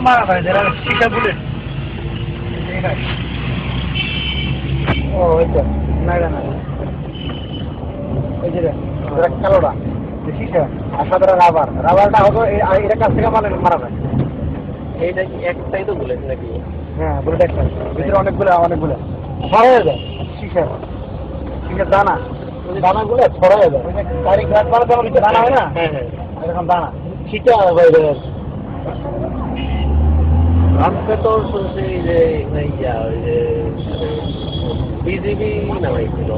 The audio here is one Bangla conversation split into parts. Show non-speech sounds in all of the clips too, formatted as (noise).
মারা ভাই যারা শিখা বুলেট ও ওই তো না না এই যে কালোটা শিখা আর সাদাটা রাবার। রাবারটা এই- এটার কাছ থেকে মারা মারা যায়। এইটা কি একটাই তো বুলেট নাকি? হ্যাঁ বুলেট একটা। ভিতরে অনেকগুলো অনেকগুলো। ছড়া হয়ে যায় শিখা শিখার দানা। দানাগুলো ছড়া হয়ে যায়। গাড়ি ঘাট বানাতে আমার ভিতরে দানা হয় না? হ্যাঁ হ্যাঁ। এরকম দানা। বাইরে। আজকে তো শুনছি যে ইয়া ওই যে বিজিবি নামাইছিল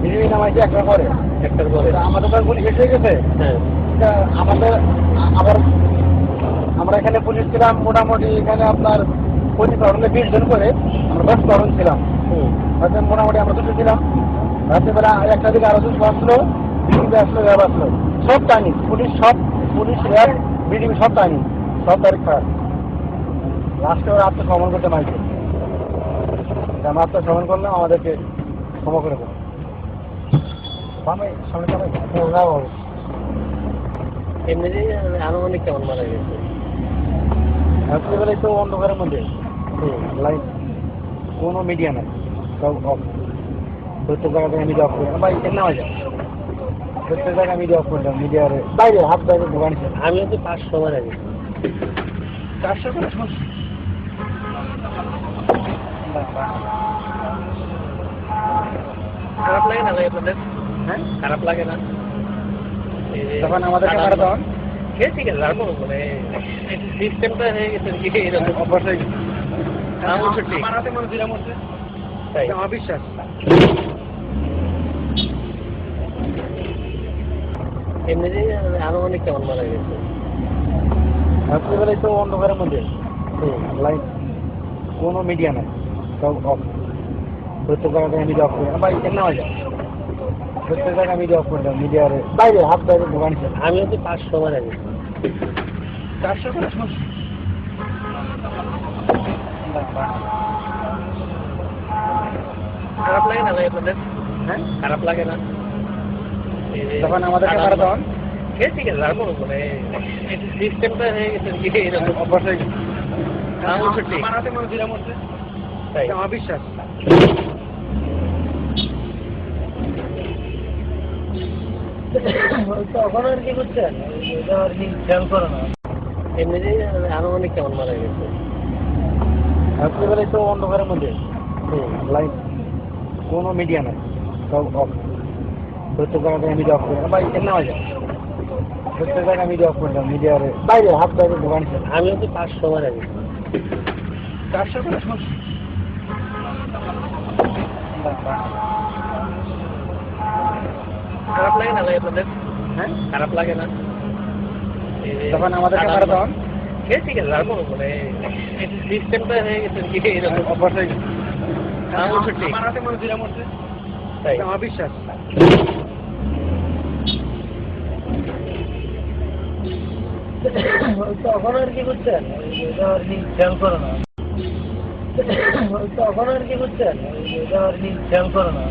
বিজেপি নামাইছে একটা করে একটার পরে আমাদের তো পুলিশ এসে গেছে হ্যাঁ আমাদের আবার আমরা এখানে পুলিশ ছিলাম মোটামুটি এখানে আপনার পঁচিশ ধরনের বিশ জন করে আমরা দশ ধরন ছিলাম হয়তো মোটামুটি আমরা দুটো ছিলাম রাত্রেবেলা একটা দিকে আরও দুটো আসলো বিজেপি আসলো র্যাব আসলো সব টাইনি পুলিশ সব পুলিশ র্যাব বিজেপি সব টাইনি সব তারিখ খারাপ লাস্টে ওরা আত্মসমর্পণ করতে মাইকে আমরা আত্মসমর্পণ করলাম আমাদেরকে ক্ষমা করে দেবো। বামে সামনে সামনে না বাবু এমনিতেই আনুমানিক কেমন মারা গেছে? রাত্রিবেলায় তো অন্ধকারের মধ্যে। লাইন কোনো মিডিয়া নাই। সব অফ প্রত্যেক জায়গায় মিডিয়া অফ করলাম। ভাই এর নামা যায় প্রত্যেক জায়গায় মিডিয়া অফ করলাম মিডিয়ার বাইরে হাত বাইরে দোকান আমি হচ্ছে পাঁচশো মারা গেছি। চারশো করে খারাপ লাগে না আপনাদের? হ্যাঁ? খারাপ লাগে না? তখন আমাদেরকে মারা দেওয়ান সে ঠিক আছে আর কোনো মানে সিস্টেমটা হয়ে গেছে কি এরকম অবশ্যই হ্যাঁ, অবশ্যই ঠিক। আমার হাতে মানুষ দিলাম হচ্ছে তাই। এটা আমার বিশ্বাস এমনিতেই আনুমানিক কেমন মারা গেছে। রাত্রিবেলায় তো অন্ধকারের মধ্যে। লাইন কোনো মিডিয়া নাই। সব অফ প্রত্যেক প্রত্যেক জায়গায় মিডিয়ার বাইরে হাত বাইরে দোকান আমি হচ্ছে পাঁচশো মারা গেছি চারশো খারাপ লাগে না ভাই আপনাদের? হ্যাঁ? খারাপ লাগে না? তখন আমাদেরকে দেওয়ান সে ঠিক আছে আর মানে সিস্টেমটা হয়ে গেছে অবশ্যই হ্যাঁ। আমার হাতে মানুষ দিলাম হচ্ছে আমার বিশ্বাস তখন আর কি করছেন আর কি খেয়াল করো না এমনিতেই আনুমানিক কেমন মারা গেছে রাত্রিবেলায় তো অন্ধকারের মধ্যে হুম কোনো মিডিয়া নাই সব অফ প্রত্যেক জায়গায় মিডিয়া অফ করলাম ভাই এর নামা যায় প্রত্যেক জায়গায় মিডিয়া অফ করলাম মিডিয়ার বাইরে হাত বাইরে দোকান ছিল আমি হচ্ছে পাঁচশো মারা গেছি চারশো খারাপ লাগে না ভাই আপনাদের হ্যাঁ? খারাপ লাগে না? তখন আমাদেরকে মারা দেওয়ান সে ঠিক আছে মানে সিস্টেমটা হয়ে গেছে কি এরকম। অবশ্যই হ্যাঁ, অবশ্যই ঠিক। আমার হাতে মানুষ দিলাম হচ্ছে তাই। আমার বিশ্বাস (coughs) তখন আর কি করছেন? এটা আর কি খেয়াল করো না। তখন আর কি বুঝছেন এটা আর কি খেয়াল করে না।